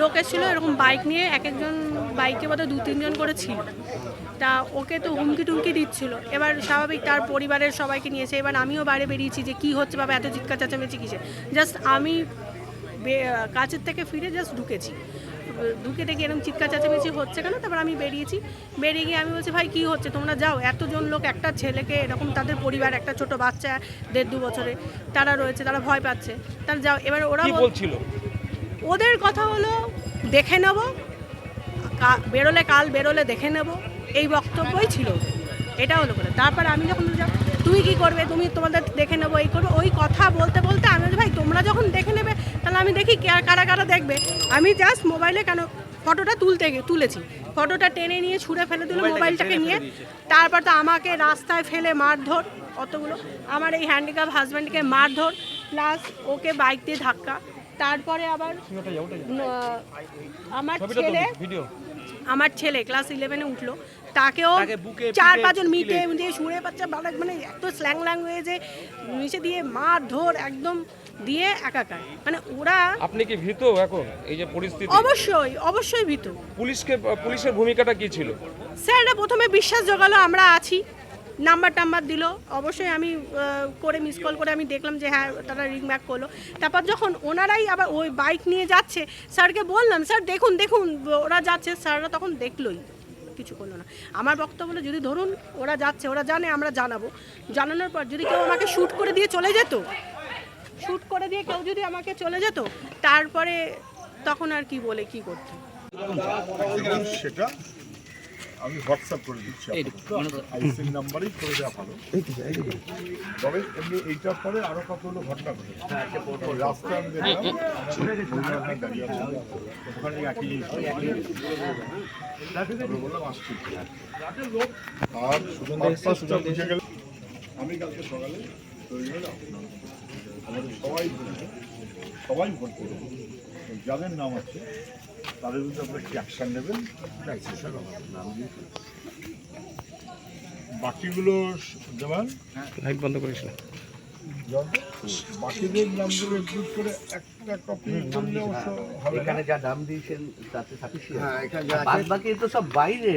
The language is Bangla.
লোক এসেছিল এরকম বাইক নিয়ে এক একজন বাইকে বোধহয় দু তিনজন করে ছিল। তা ওকে তো হুমকি টুমকি দিচ্ছিল। এবার স্বাভাবিক তার পরিবারের সবাইকে নিয়েছে এবার আমিও বাইরে বেরিয়েছি যে কি হচ্ছে বাবা এত চিৎকার চেঁচামেচি কিসে জাস্ট আমি কাছের থেকে ফিরে জাস্ট ঢুকেছি। ঢুকে দেখি এরকম চিৎকার চেঁচামেচি হচ্ছে কেন? তারপর আমি বেরিয়েছি। বেরিয়ে গিয়ে আমি বলছি ভাই কি হচ্ছে? তোমরা যাও। এতজন লোক একটা ছেলেকে এরকম তাদের পরিবার একটা ছোট বাচ্চা দেড় দু বছরে তারা রয়েছে তারা ভয় পাচ্ছে। তারা যাও এবার ওরা বলছিল? ওদের কথা হলো দেখে নেব। বেরোলে কাল বেরোলে দেখে নেব। এই বক্তব্যই ছিল এটা হলো করে তারপর আমি যখন তুমি কি করবে? তুমি তোমাদের দেখে নেব এই করবে ওই কথা বলতে বলতে আমি ভাই তোমরা যখন দেখে নেবে তাহলে আমি দেখি কারা কারা দেখবে। আমি জাস্ট মোবাইলে কেন ফটোটা তুলতে তুলেছি। ফটোটা টেনে নিয়ে ছুঁড়ে ফেলে দিল মোবাইলটাকে নিয়ে। তারপর তো আমাকে রাস্তায় ফেলে মারধর অতগুলো। আমার এই হ্যান্ডিক্যাপ হাজব্যান্ডকে মারধর প্লাস ওকে বাইক দিয়ে ধাক্কা। তারপরে আবার আমার ছেলে আমার ছেলে ক্লাস ইলেভেনে উঠল। তাকেও চার পাঁচজন মিটে দিয়ে শুনে পাচ্ছে বাবা মানে এত স্ল্যাং ল্যাঙ্গুয়েজে নিচে দিয়ে মার ধর একদম দিয়ে একাকার। মানে ওরা আপনি কি ভীত এখন এই যে পরিস্থিতি? অবশ্যই অবশ্যই ভীত। পুলিশকে পুলিশের ভূমিকাটা কি ছিল? স্যাররা প্রথমে বিশ্বাস জোগালো আমরা আছি। নাম্বার টাম্বার দিল। অবশ্যই আমি করে মিস কল করে আমি দেখলাম যে হ্যাঁ তারা রিং ব্যাক করল। তারপর যখন ওনারাই আবার ওই বাইক নিয়ে যাচ্ছে, স্যারকে বললাম, স্যার, দেখুন দেখুন, ওরা যাচ্ছে। স্যাররা তখন দেখলোই, কিছু করল না। আমার বক্তব্য হলো, যদি ধরুন ওরা যাচ্ছে, ওরা জানে, আমরা জানাব। জানানোর পর যদি কেউ আমাকে শ্যুট করে দিয়ে চলে যেত শ্যুট করে দিয়ে কেউ যদি আমাকে চলে যেত, তারপরে তখন আর কি বলে, কি করতে? সেটা আমি হোয়াটসঅ্যাপ করে দিচ্ছি আইসির নাম্বারই করে দেওয়া ভালো। তবে এমনি এইটার পরে আরও কতগুলো ঘটনা ঘটেছে রাস্তায় আমি দেখলাম দাঁড়িয়ে আছে। ওখানে একই বললাম আসছি। আর পারপাসটা বুঝে গেল আমি কালকে সকালে আমাদের সবাই। সবাই ভোট করবে যাদের নাম আছে তাদের মধ্যে আপনারা কি অ্যাকশান নেবেন? স্যার নাম দিয়ে। বাকিগুলো দেওয়ান। লাইট বন্ধ করিস না বাকিদের নামগুলো একটু করে একটা কপি করলে অবশ্য হবে এখানে যা দাম দিয়েছেন তাতে সাফিসিয়েন্ট বাদ বাকি তো সব বাইরে